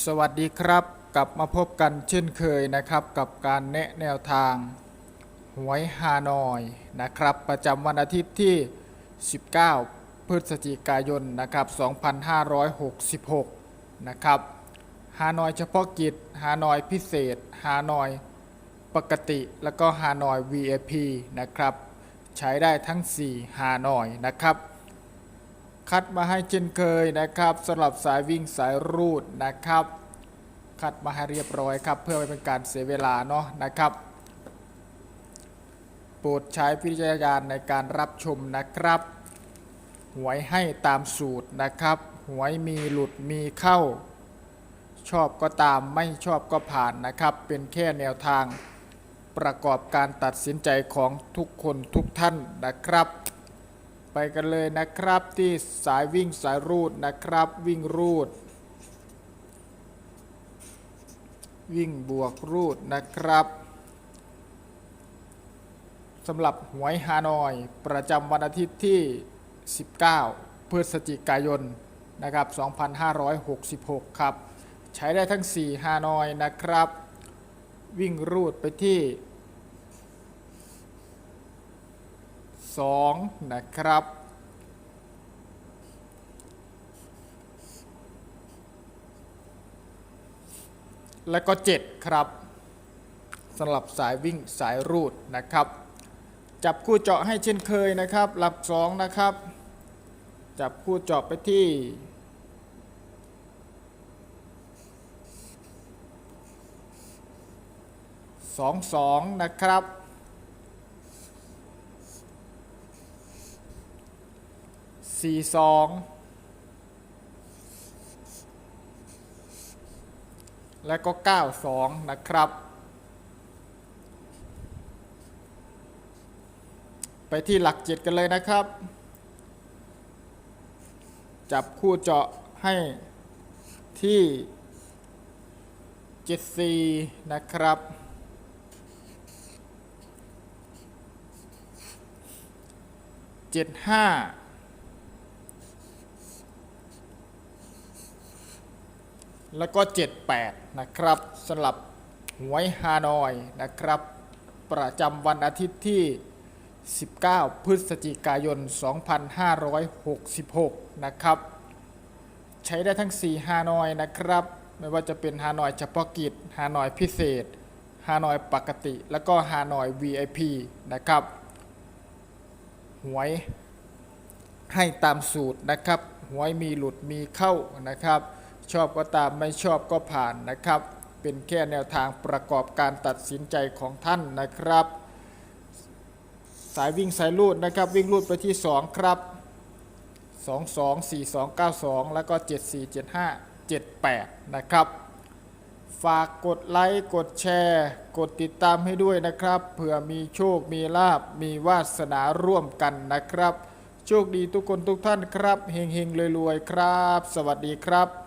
สวัสดีครับ กลับมาพบกันเช่นเคยนะครับกับการแนะแนวทางหวยฮานอยนะครับ ประจำวันอาทิตย์ที่ 19 พฤศจิกายนนะครับ 2566 นะครับฮานอยเฉพาะกิจฮานอยพิเศษฮานอยปกติแล้วก็ฮานอย VIP นะครับ ใช้ได้ทั้ง 4ฮานอยนะครับ คัดมาให้เช่นเคยนะครับสำหรับสายวิ่งสายรูดนะครับ คัดมาให้เรียบร้อยครับ เพื่อไม่เป็นการเสียเวลาเนาะนะครับโปรดใช้พิจารณาณในการรับชมนะครับ หวยให้ตามสูตรนะครับ หวยมีหลุดมีเข้า ชอบก็ตามไม่ชอบก็ผ่านนะครับ เป็นแค่แนวทางประกอบการตัดสินใจของทุกคนทุกท่านนะครับ ไปกันเลยนะครับที่สายวิ่งสายรูดนะครับ วิ่งรูด วิ่งบวกรูดนะครับสำหรับหวยฮานอย ประจำวันอาทิตย์ที่ 19 พฤศจิกายนนะครับ 2566 ครับ ใช้ได้ทั้ง 4 ฮานอยนะครับ วิ่งรูดไปที่ 2 นะครับ และก็ 7 ครับสำหรับสายวิ่งสายรูดนะครับ จับคู่เจาะให้เช่นเคยนะครับ หลัก 2 นะครับ จับคู่เจาะไปที่2 2นะครับ สี่สองและก็ 92 นะครับ ไปที่หลักเจ็ดกันเลยนะครับ จับคู่เจาะให้ที่ 74 นะครับเจ็ดห้า แล้วก็ 78 นะครับสำหรับหวยฮานอยนะครับ ประจำวันอาทิตย์ที่ 19 พฤศจิกายน 2566 นะครับ ใช้ได้ทั้ง 4 ฮานอยนะครับ ไม่ว่าจะเป็นฮานอยเฉพาะกิจฮานอยพิเศษฮานอยปกติ แล้วก็ฮานอย VIP นะครับ หวยให้ตามสูตรนะครับ หวยมีหลุดมีเข้านะครับ ชอบก็ตามไม่ชอบก็ผ่านนะครับ เป็นแค่แนวทางประกอบการตัดสินใจของท่านนะครับ สายวิ่งสายลูดนะครับ วิ่งลูดไปที่ 2 ครับ 2 2 4 2 9 2 แล้วก็ 7 4 7 5 7 8 นะครับ ฝากกดไลค์ กดแชร์ กดติดตามให้ด้วยนะครับ เผื่อมีโชค มีลาบ มีวาสนาร่วมกันนะครับ โชคดีทุกคนทุกท่านครับ เฮงๆรวยๆ ครับ สวัสดีครับ